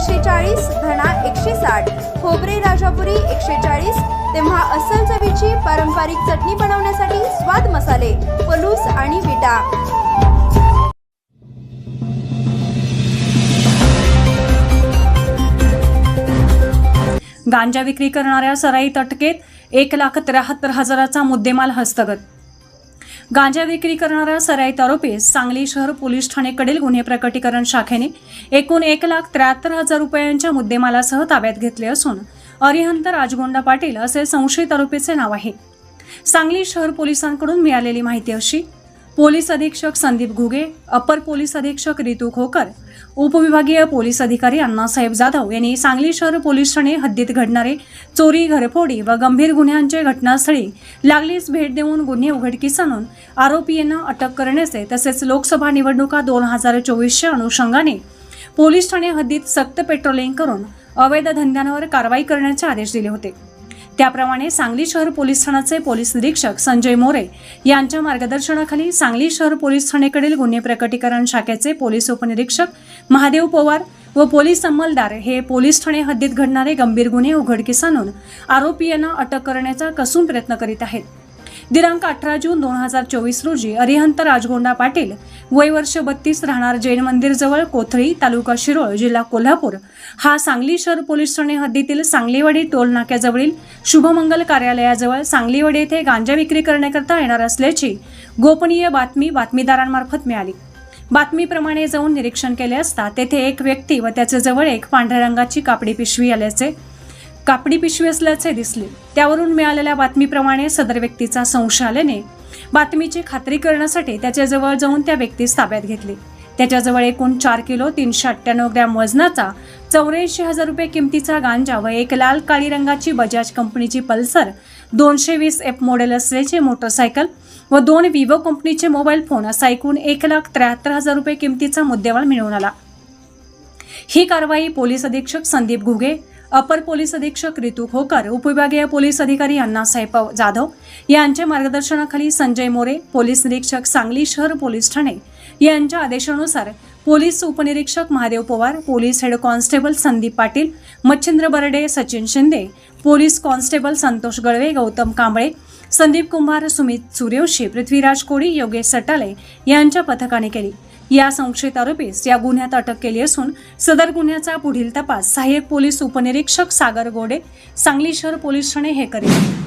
दोनशे चाळीस धणा एकशे साठ खोबरे राजापुरी एकशे चाळीस तेव्हा अस्सल चवीची पारंपरिक चटणी बनवण्यासाठी स्वाद मसाले पलूस आणि विटा. गांजा विक्री करणाऱ्या सराईत अटकेत एक लाख त्र्याहत्तर हजाराचा मुद्देमाल हस्तगत गांजा विक्री करणाऱ्या सराईत आरोपीस सांगली शहर पोलीस ठाणेकडील गुन्हे प्रकटीकरण शाखेने एकूण एक लाख त्र्याहत्तर हजार रुपयांच्या मुद्देमालासह ताब्यात घेतले असून अरिहंत राजगोंडा पाटील असे संशयित आरोपीचे नाव आहे. सांगली शहर पोलिसांकडून मिळालेली माहिती अशी पोलीस अधीक्षक संदीप घुगे अपर पोलीस अधीक्षक रितू खोकर उपविभागीय पोलीस अधिकारी अण्णासाहेब जाधव यांनी सांगली शहर पोलीस ठाणे हद्दीत घडणारे चोरी घरफोडी व गंभीर गुन्ह्यांचे घटनास्थळी लागलीच भेट देऊन गुन्हे उघडकीस आणून आरोपींना अटक करण्याचे तसेच लोकसभा निवडणुका दोन हजार चोवीसच्या अनुषंगाने पोलीस ठाणे हद्दीत सक्त पेट्रोलिंग करून अवैध धंद्यांवर कारवाई करण्याचे आदेश दिले होते. त्याप्रमाणे सांगली शहर पोलीस ठाण्याचे पोलीस निरीक्षक संजय मोरे यांच्या मार्गदर्शनाखाली सांगली शहर पोलीस ठाणेकडील गुन्हे प्रकटीकरण शाखेचे पोलीस उपनिरीक्षक महादेव पवार व पोलीस अंमलदार हे पोलीस ठाणे हद्दीत घडणारे गंभीर गुन्हे उघडकीस आणून आरोपी यांना अटक करण्याचा कसून प्रयत्न करीत आहेत. दिनांक अठरा जून दोन हजार चोवीस रोजी अरिहंत राजगोंडा पाटील वय वर्ष बत्तीस राहणार जैन मंदिर जवळ कोथळी तालुका शिरोळ जिल्हा कोल्हापूर. हा सांगली शहर पोलीस ठाणे हद्दीतील सांगलीवाडी टोल नाक्याजवळील शुभमंगल कार्यालयाजवळ सांगलीवाडी येथे गांजा विक्री करण्याकरता येणार असल्याची गोपनीय बातमी बातमीदारांमार्फत मिळाली. बातमीप्रमाणे जाऊन निरीक्षण केले असता तेथे एक व्यक्ती व त्याच्याजवळ एक पांढऱ्या रंगाची कापडी पिशवी आल्याचे कापडी पिशवी असल्याचे दिसले. त्यावरून मिळालेल्या बातमीप्रमाणे सदर व्यक्तीचा संशय आल्याने बातमीची खात्री करण्यासाठी त्याच्याजवळ जाऊन त्या व्यक्तीस ताब्यात घेतले. त्याच्याजवळ एकूण चार किलो तीनशे अठ्ठ्याण्णव ग्रॅम वजनाचा चौऱ्याऐंशी हजार रुपये किमतीचा गांजा व एक लाल काळी रंगाची बजाज कंपनीची पल्सर दोनशे वीस एफ मॉडेल असल्याचे मोटरसायकल व दोन विवो कंपनीचे मोबाईल फोन असा एकूण एक लाख त्र्याहत्तर हजार रुपये किमतीचा मुद्देमाल मिळवून आला. ही कारवाई पोलीस अधीक्षक संदीप घुगे अपर पोलीस अधीक्षक रितू खोकर उपविभागीय पोलीस अधिकारी अण्णासाहेब जाधव यांच्या मार्गदर्शनाखाली संजय मोरे पोलीस निरीक्षक सांगली शहर पोलीस ठाणे यांच्या आदेशानुसार पोलीस उपनिरीक्षक Mahadev Pawar police head constable Sandeep Patil Machhindra Barde Sachin Shinde police constable Santosh Galve Gautam Kamble Sandeep Kumbhar Sumit Suryavanshi Prithviraj Koli Yogesh Satale यांच्या पथकाने केली. या संशयित आरोपीस या गुन्ह्यात अटक केली असून सदर गुन्ह्याचा पुढील तपास सहाय्यक पोलीस उपनिरीक्षक सागर गोडे सांगली शहर पोलीस ठाणे हे करेल